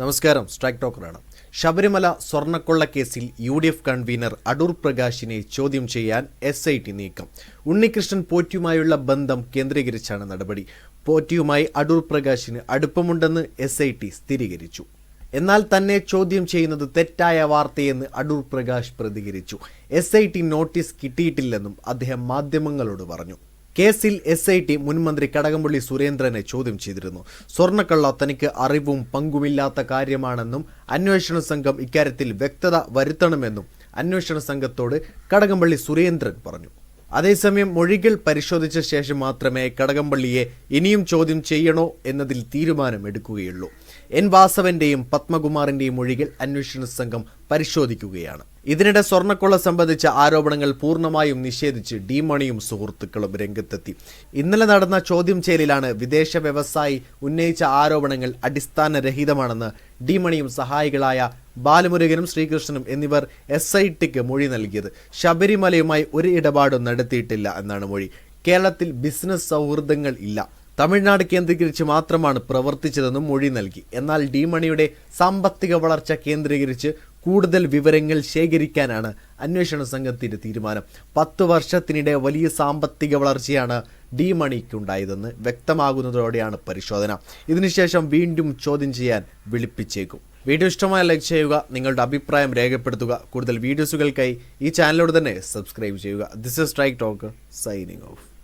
നമസ്കാരം സ്ട്രൈക്ക് ടോക്കറാണ്. ശബരിമല സ്വർണക്കൊള്ള കേസിൽ U D F convener Adoor പ്രകാശിനെ ചോദ്യം ചെയ്യാൻ എസ് ഐ ടി നീക്കം. ഉണ്ണികൃഷ്ണൻ പോറ്റിയുമായുള്ള ബന്ധം കേന്ദ്രീകരിച്ചാണ് നടപടി. പോറ്റിയുമായി അടൂർ പ്രകാശിന് അടുപ്പമുണ്ടെന്ന് എസ് ഐ ടി സ്ഥിരീകരിച്ചു. എന്നാൽ തന്നെ ചോദ്യം ചെയ്യുന്നത് തെറ്റായ വാർത്തയെന്ന് അടൂർ പ്രകാശ് പ്രതികരിച്ചു. എസ് ഐ ടി നോട്ടീസ് കിട്ടിയിട്ടില്ലെന്നും അദ്ദേഹം മാധ്യമങ്ങളോട് പറഞ്ഞു. കേസിൽ എസ് ഐ ടി മുൻമന്ത്രി കടകംപള്ളി സുരേന്ദ്രനെ ചോദ്യം ചെയ്തിരുന്നു. സ്വർണക്കള്ള തനിക്ക് അറിവും പങ്കുമില്ലാത്ത കാര്യമാണെന്നും അന്വേഷണ സംഘം ഇക്കാര്യത്തിൽ വ്യക്തത വരുത്തണമെന്നും അന്വേഷണ സംഘത്തോട് കടകംപള്ളി സുരേന്ദ്രൻ പറഞ്ഞു. അതേസമയം മൊഴികൾ പരിശോധിച്ച ശേഷം മാത്രമേ കടകംപള്ളിയെ ഇനിയും ചോദ്യം ചെയ്യണോ എന്നതിൽ തീരുമാനമെടുക്കുകയുള്ളൂ. എൻ വാസവന്റെയും പത്മകുമാറിന്റെയും മൊഴികൾ അന്വേഷണ സംഘം പരിശോധിക്കുകയാണ്. ഇതിനിടെ സ്വർണക്കൊള്ള സംബന്ധിച്ച ആരോപണങ്ങൾ പൂർണമായും നിഷേധിച്ച് ഡിമണിയും സുഹൃത്തുക്കളും രംഗത്തെത്തി. ഇന്നലെ നടന്ന ചോദ്യം ചെയ്യലിലാണ് വിദേശ വ്യവസായി ഉന്നയിച്ച ആരോപണങ്ങൾ അടിസ്ഥാനരഹിതമാണെന്ന് ഡിമണിയും സഹായികളായ ബാലമുരുകനും ശ്രീകൃഷ്ണനും എന്നിവർ എസ് ഐ ടിക്ക് മൊഴി നൽകിയത്. ശബരിമലയുമായി ഒരു ഇടപാടും നടത്തിയിട്ടില്ല എന്നാണ് മൊഴി. കേരളത്തിൽ ബിസിനസ് സൗഹൃദങ്ങൾ ഇല്ല. തമിഴ്നാട് കേന്ദ്രീകരിച്ച് മാത്രമാണ് പ്രവർത്തിച്ചതെന്നും മൊഴി നൽകി. എന്നാൽ ഡിമണിയുടെ സാമ്പത്തിക വളർച്ച കേന്ദ്രീകരിച്ച് കൂടുതൽ വിവരങ്ങൾ ശേഖരിക്കാനാണ് അന്വേഷണ സംഘത്തിന്റെ തീരുമാനം. പത്ത് വർഷത്തിനിടെ വലിയ സാമ്പത്തിക വളർച്ചയാണ് ഡി മണിക്കുണ്ടായതെന്ന് വ്യക്തമാകുന്നതോടെയാണ് പരിശോധന. ഇതിനുശേഷം വീണ്ടും ചോദ്യം ചെയ്യാൻ വിളിപ്പിച്ചേക്കും. വീഡിയോ ഇഷ്ടമായ ലൈക്ക് ചെയ്യുക നിങ്ങളുടെ അഭിപ്രായം രേഖപ്പെടുത്തുക. കൂടുതൽ വീഡിയോസുകൾക്കായി ഈ ചാനലോട് തന്നെ സബ്സ്ക്രൈബ് ചെയ്യുക. This is Strike Talk signing off